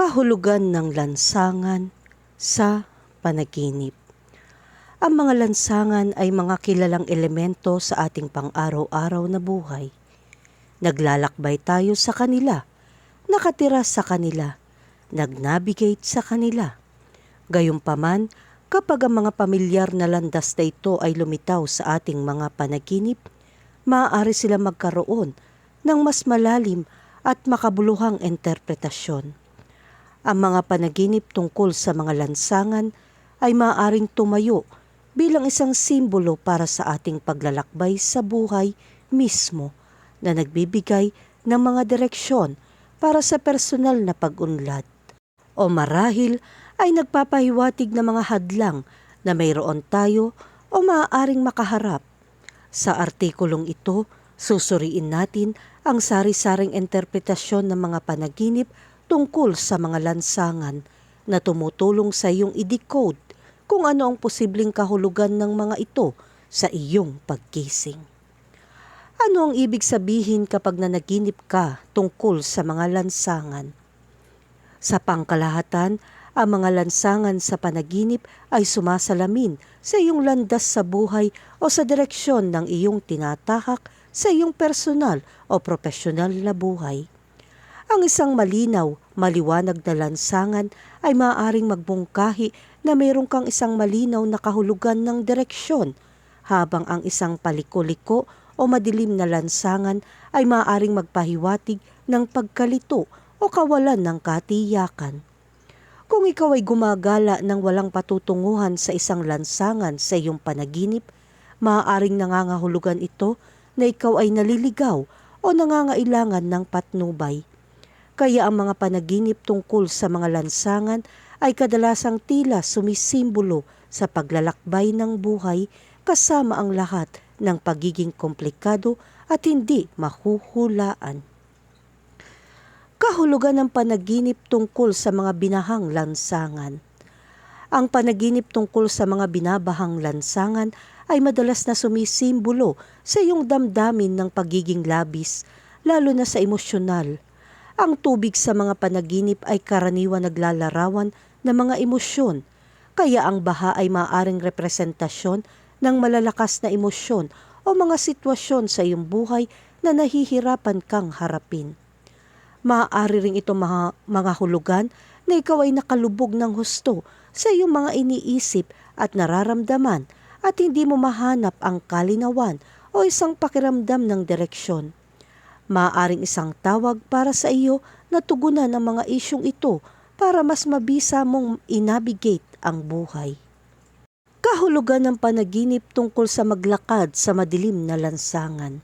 Kahulugan ng lansangan sa panaginip. Ang mga lansangan ay mga kilalang elemento sa ating pang-araw-araw na buhay. Naglalakbay tayo sa kanila, nakatira sa kanila, nagnavigate sa kanila. Gayunpaman, kapag ang mga pamilyar na landas na ito ay lumitaw sa ating mga panaginip, maaari sila magkaroon ng mas malalim at makabuluhang interpretasyon. Ang mga panaginip tungkol sa mga lansangan ay maaaring tumayo bilang isang simbolo para sa ating paglalakbay sa buhay mismo na nagbibigay ng mga direksyon para sa personal na pag-unlad. O marahil ay nagpapahiwatig ng mga hadlang na mayroon tayo o maaaring makaharap. Sa artikulong ito, susuriin natin ang sari-saring interpretasyon ng mga panaginip tungkol sa mga lansangan na tumutulong sa iyong i-decode kung ano ang posibleng kahulugan ng mga ito sa iyong pagkising. Ano ang ibig sabihin kapag nanaginip ka tungkol sa mga lansangan? Sa pangkalahatan, ang mga lansangan sa panaginip ay sumasalamin sa iyong landas sa buhay o sa direksyon ng iyong tinatahak sa iyong personal o profesional na buhay. Ang isang malinaw, maliwanag na lansangan ay maaaring magbungkahi na mayroon kang isang malinaw na kahulugan ng direksyon, habang ang isang palikuliko o madilim na lansangan ay maaaring magpahiwatig ng pagkalito o kawalan ng katiyakan. Kung ikaw ay gumagala ng walang patutunguhan sa isang lansangan sa iyong panaginip, maaaring nangangahulugan ito na ikaw ay naliligaw o nangangailangan ng patnubay. Kaya ang mga panaginip tungkol sa mga lansangan ay kadalasang tila sumisimbolo sa paglalakbay ng buhay kasama ang lahat ng pagiging komplikado at hindi mahuhulaan. Kahulugan ng panaginip tungkol sa mga binahang lansangan. Ang panaginip tungkol sa mga binabahang lansangan ay madalas na sumisimbolo sa iyong damdamin ng pagiging labis, lalo na sa emosyonal, ang tubig sa mga panaginip ay karaniwan naglalarawan ng mga emosyon, kaya ang baha ay maaaring representasyon ng malalakas na emosyon o mga sitwasyon sa iyong buhay na nahihirapan kang harapin. Maaari ring ito mga, mga hulugan na ikaw ay nakalubog ng husto sa iyong mga iniisip at nararamdaman at hindi mo mahanap ang kalinawan o isang pakiramdam ng direksyon Maaring isang tawag para sa iyo na tugunan ang mga isyong ito para mas mabisa mong inabigate ang buhay. Kahulugan ng panaginip tungkol sa maglakad sa madilim na lansangan.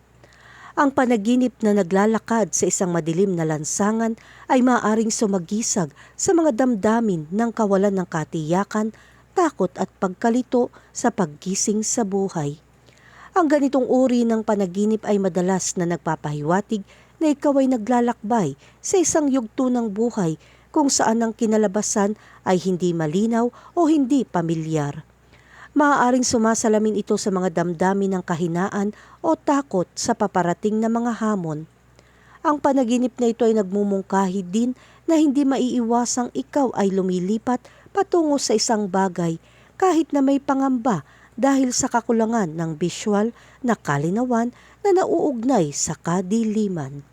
Ang panaginip na naglalakad sa isang madilim na lansangan ay maaring sumagisag sa mga damdamin ng kawalan ng katiyakan, takot at pagkalito sa paggising sa buhay. Ang ganitong uri ng panaginip ay madalas na nagpapahiwatig na ikaw ay naglalakbay sa isang yugto ng buhay kung saan ang kinalabasan ay hindi malinaw o hindi pamilyar. Maaaring sumasalamin ito sa mga damdamin ng kahinaan o takot sa paparating na mga hamon. Ang panaginip na ito ay nagmumungkahi din na hindi maiiwasang ikaw ay lumilipat patungo sa isang bagay kahit na may pangamba dahil sa kakulangan ng visual na kalinawan na nauugnay sa kadiliman.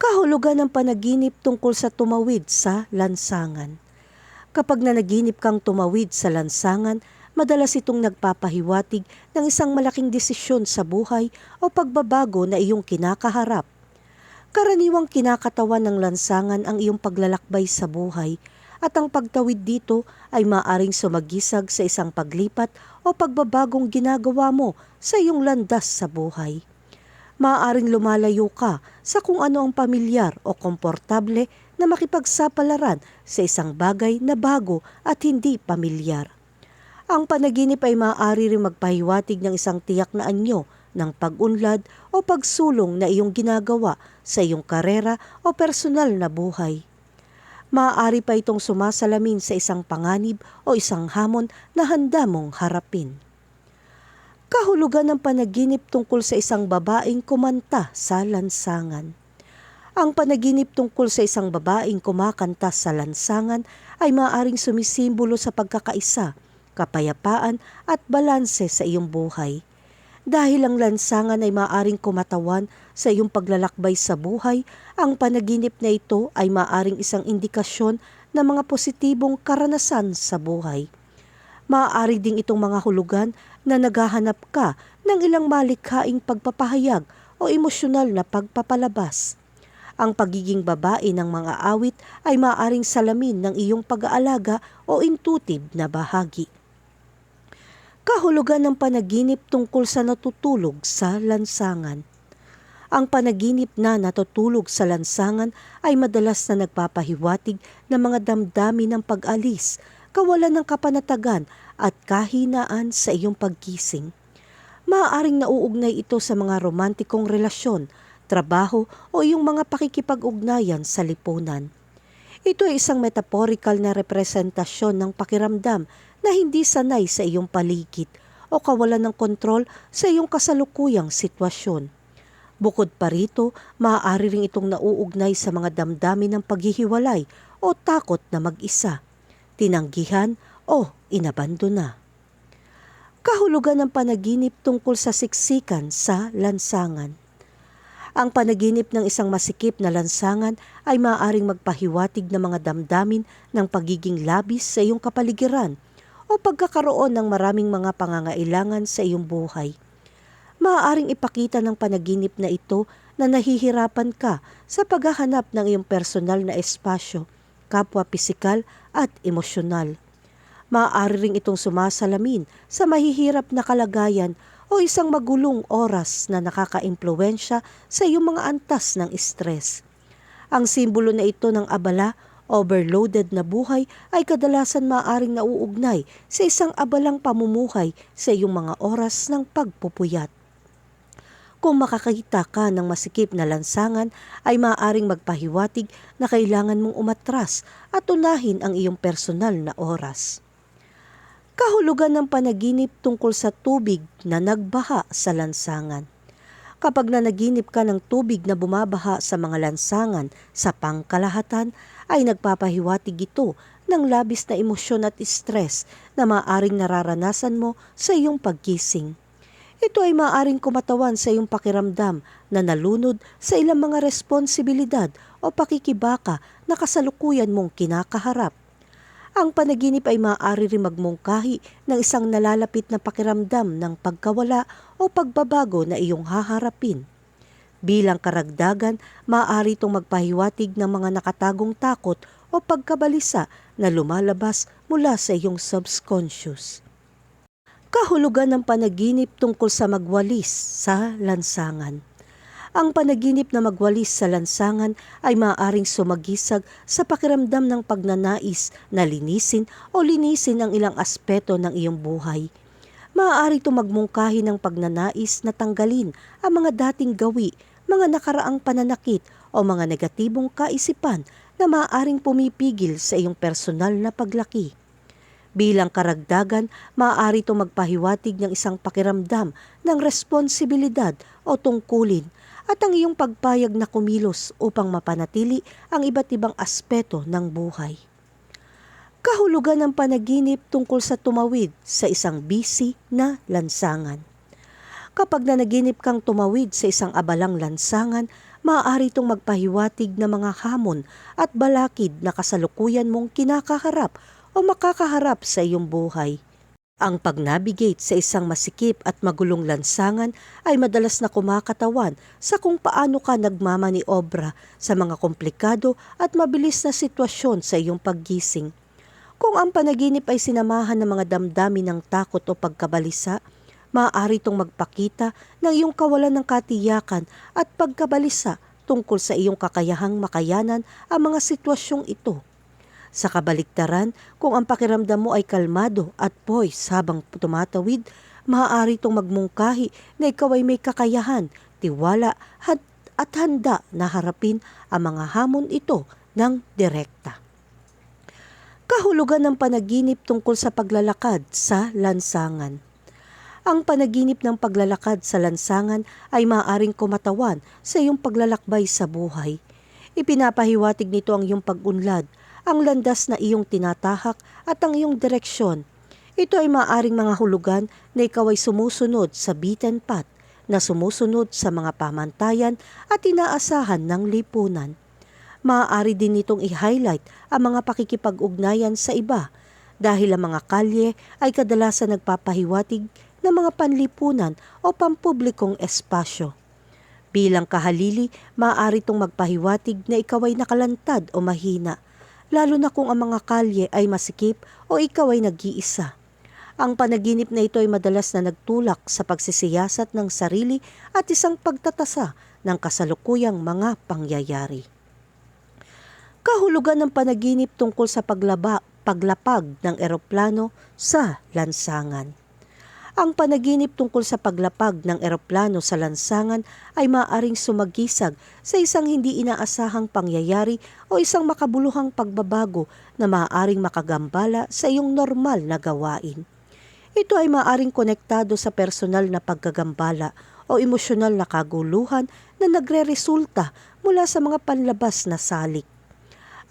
Kahulugan ng panaginip tungkol sa tumawid sa lansangan. Kapag nanaginip kang tumawid sa lansangan, madalas itong nagpapahiwatig ng isang malaking desisyon sa buhay o pagbabago na iyong kinakaharap. Karaniwang kinakatawan ng lansangan ang iyong paglalakbay sa buhay at ang pagtawid dito ay maaring sumagisag sa isang paglipat o pagbabagong ginagawa mo sa iyong landas sa buhay. Maaaring lumalayo ka sa kung ano ang pamilyar o komportable na makipagsapalaran sa isang bagay na bago at hindi pamilyar. Ang panaginip ay maaari rin magpahiwatig ng isang tiyak na anyo ng pag-unlad o pagsulong na iyong ginagawa sa iyong karera o personal na buhay maaari pa itong sumasalamin sa isang panganib o isang hamon na handa mong harapin. Kahulugan ng panaginip tungkol sa isang babaeng kumanta sa lansangan. Ang panaginip tungkol sa isang babaeng kumakanta sa lansangan ay maaaring sumisimbolo sa pagkakaisa, kapayapaan at balanse sa iyong buhay. Dahil ang lansangan ay maaaring kumatawan sa iyong paglalakbay sa buhay, ang panaginip na ito ay maaaring isang indikasyon ng mga positibong karanasan sa buhay. Maaari ding itong mga hulugan na naghahanap ka ng ilang malikhaing pagpapahayag o emosyonal na pagpapalabas. Ang pagiging babae ng mga awit ay maaaring salamin ng iyong pag-aalaga o intutib na bahagi. Kahulugan ng panaginip tungkol sa natutulog sa lansangan. Ang panaginip na natutulog sa lansangan ay madalas na nagpapahiwatig ng mga damdamin ng pag-alis, kawalan ng kapanatagan at kahinaan sa iyong paggising. Maaaring nauugnay ito sa mga romantikong relasyon, trabaho o iyong mga pakikipag-ugnayan sa lipunan. Ito ay isang metaphorical na representasyon ng pakiramdam na hindi sanay sa iyong paligid o kawalan ng kontrol sa iyong kasalukuyang sitwasyon. Bukod pa rito, maaari rin itong nauugnay sa mga damdamin ng paghihiwalay o takot na mag-isa, tinanggihan o inabandona. Kahulugan ng panaginip tungkol sa siksikan sa lansangan. Ang panaginip ng isang masikip na lansangan ay maaaring magpahiwatig ng mga damdamin ng pagiging labis sa iyong kapaligiran o pagkakaroon ng maraming mga pangangailangan sa iyong buhay. Maaaring ipakita ng panaginip na ito na nahihirapan ka sa paghahanap ng iyong personal na espasyo, kapwa pisikal at emosyonal. Maaari ring itong sumasalamin sa mahihirap na kalagayan o isang magulong oras na nakakaimpluensya sa iyong mga antas ng stress. Ang simbolo na ito ng abala, overloaded na buhay ay kadalasan maaaring nauugnay sa isang abalang pamumuhay sa iyong mga oras ng pagpupuyat. Kung makakita ka ng masikip na lansangan ay maaaring magpahiwatig na kailangan mong umatras at unahin ang iyong personal na oras kahulugan ng panaginip tungkol sa tubig na nagbaha sa lansangan. Kapag nanaginip ka ng tubig na bumabaha sa mga lansangan sa pangkalahatan, ay nagpapahiwatig ito ng labis na emosyon at stress na maaring nararanasan mo sa iyong pagkising. Ito ay maaring kumatawan sa iyong pakiramdam na nalunod sa ilang mga responsibilidad o pakikibaka na kasalukuyan mong kinakaharap ang panaginip ay maaari rin magmungkahi ng isang nalalapit na pakiramdam ng pagkawala o pagbabago na iyong haharapin. Bilang karagdagan, maaari itong magpahiwatig ng mga nakatagong takot o pagkabalisa na lumalabas mula sa iyong subconscious. Kahulugan ng panaginip tungkol sa magwalis sa lansangan. Ang panaginip na magwalis sa lansangan ay maaaring sumagisag sa pakiramdam ng pagnanais na linisin o linisin ang ilang aspeto ng iyong buhay. Maaari itong magmungkahi ng pagnanais na tanggalin ang mga dating gawi, mga nakaraang pananakit o mga negatibong kaisipan na maaaring pumipigil sa iyong personal na paglaki. Bilang karagdagan, maaari itong magpahiwatig ng isang pakiramdam ng responsibilidad o tungkulin at ang iyong pagpayag na kumilos upang mapanatili ang iba't ibang aspeto ng buhay. Kahulugan ng panaginip tungkol sa tumawid sa isang busy na lansangan. Kapag nanaginip kang tumawid sa isang abalang lansangan, maaari itong magpahiwatig ng mga hamon at balakid na kasalukuyan mong kinakaharap o makakaharap sa iyong buhay. Ang pag-navigate sa isang masikip at magulong lansangan ay madalas na kumakatawan sa kung paano ka nagmamaniobra sa mga komplikado at mabilis na sitwasyon sa iyong paggising. Kung ang panaginip ay sinamahan ng mga damdamin ng takot o pagkabalisa, maaari itong magpakita ng iyong kawalan ng katiyakan at pagkabalisa tungkol sa iyong kakayahang makayanan ang mga sitwasyong ito. Sa kabaliktaran, kung ang pakiramdam mo ay kalmado at poise habang tumatawid, maaari itong magmungkahi na ikaw ay may kakayahan, tiwala at, at handa na harapin ang mga hamon ito ng direkta. Kahulugan ng panaginip tungkol sa paglalakad sa lansangan. Ang panaginip ng paglalakad sa lansangan ay maaaring kumatawan sa iyong paglalakbay sa buhay – Ipinapahiwatig nito ang iyong pag-unlad, ang landas na iyong tinatahak at ang iyong direksyon. Ito ay maaring mga hulugan na ikaw ay sumusunod sa beaten path, na sumusunod sa mga pamantayan at inaasahan ng lipunan. Maaari din nitong i-highlight ang mga pakikipag-ugnayan sa iba dahil ang mga kalye ay kadalasan nagpapahiwatig ng mga panlipunan o pampublikong espasyo. Bilang kahalili, maaari itong magpahiwatig na ikaw ay nakalantad o mahina, lalo na kung ang mga kalye ay masikip o ikaw ay nag-iisa. Ang panaginip na ito ay madalas na nagtulak sa pagsisiyasat ng sarili at isang pagtatasa ng kasalukuyang mga pangyayari. Kahulugan ng panaginip tungkol sa paglaba, paglapag ng eroplano sa lansangan. Ang panaginip tungkol sa paglapag ng eroplano sa lansangan ay maaaring sumagisag sa isang hindi inaasahang pangyayari o isang makabuluhang pagbabago na maaaring makagambala sa iyong normal na gawain. Ito ay maaaring konektado sa personal na pagkagambala o emosyonal na kaguluhan na nagre-resulta mula sa mga panlabas na salik.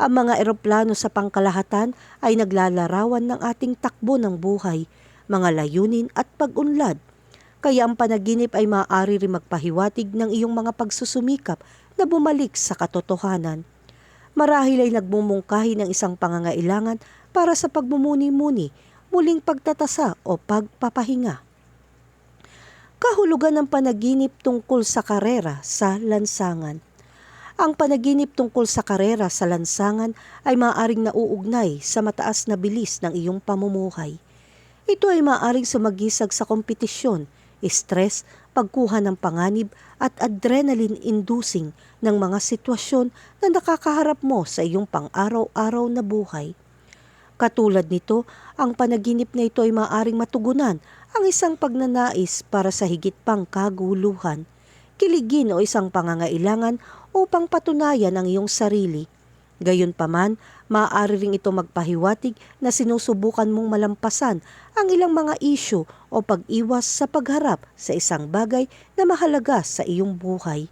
Ang mga eroplano sa pangkalahatan ay naglalarawan ng ating takbo ng buhay, mga layunin at pag-unlad. Kaya ang panaginip ay maaari rin magpahiwatig ng iyong mga pagsusumikap na bumalik sa katotohanan. Marahil ay nagmumungkahi ng isang pangangailangan para sa pagmumuni-muni, muling pagtatasa o pagpapahinga. Kahulugan ng panaginip tungkol sa karera sa lansangan. Ang panaginip tungkol sa karera sa lansangan ay maaaring nauugnay sa mataas na bilis ng iyong pamumuhay. Ito ay maaaring sumagisag sa kompetisyon, stress, pagkuha ng panganib at adrenaline-inducing ng mga sitwasyon na nakakaharap mo sa iyong pang-araw-araw na buhay. Katulad nito, ang panaginip na ito ay maaaring matugunan ang isang pagnanais para sa higit pang kaguluhan, kiligin o isang pangangailangan upang patunayan ang iyong sarili. Gayunpaman, maaari ring ito magpahiwatig na sinusubukan mong malampasan ang ilang mga isyu o pag-iwas sa pagharap sa isang bagay na mahalaga sa iyong buhay.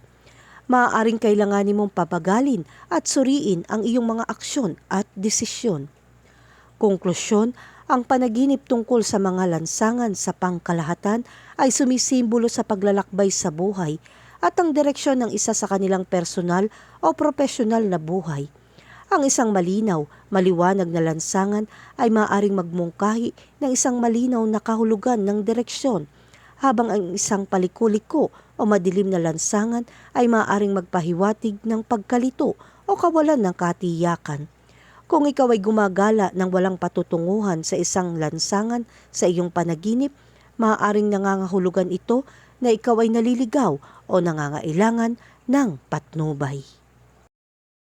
Maaaring kailanganin mong papagalin at suriin ang iyong mga aksyon at desisyon. Konklusyon, ang panaginip tungkol sa mga lansangan sa pangkalahatan ay sumisimbolo sa paglalakbay sa buhay at ang direksyon ng isa sa kanilang personal o profesional na buhay. Ang isang malinaw, maliwanag na lansangan ay maaring magmungkahi ng isang malinaw na kahulugan ng direksyon, habang ang isang palikuliko o madilim na lansangan ay maaring magpahiwatig ng pagkalito o kawalan ng katiyakan. Kung ikaw ay gumagala ng walang patutunguhan sa isang lansangan sa iyong panaginip, maaaring nangangahulugan ito na ikaw ay naliligaw o nangangailangan ng patnubay.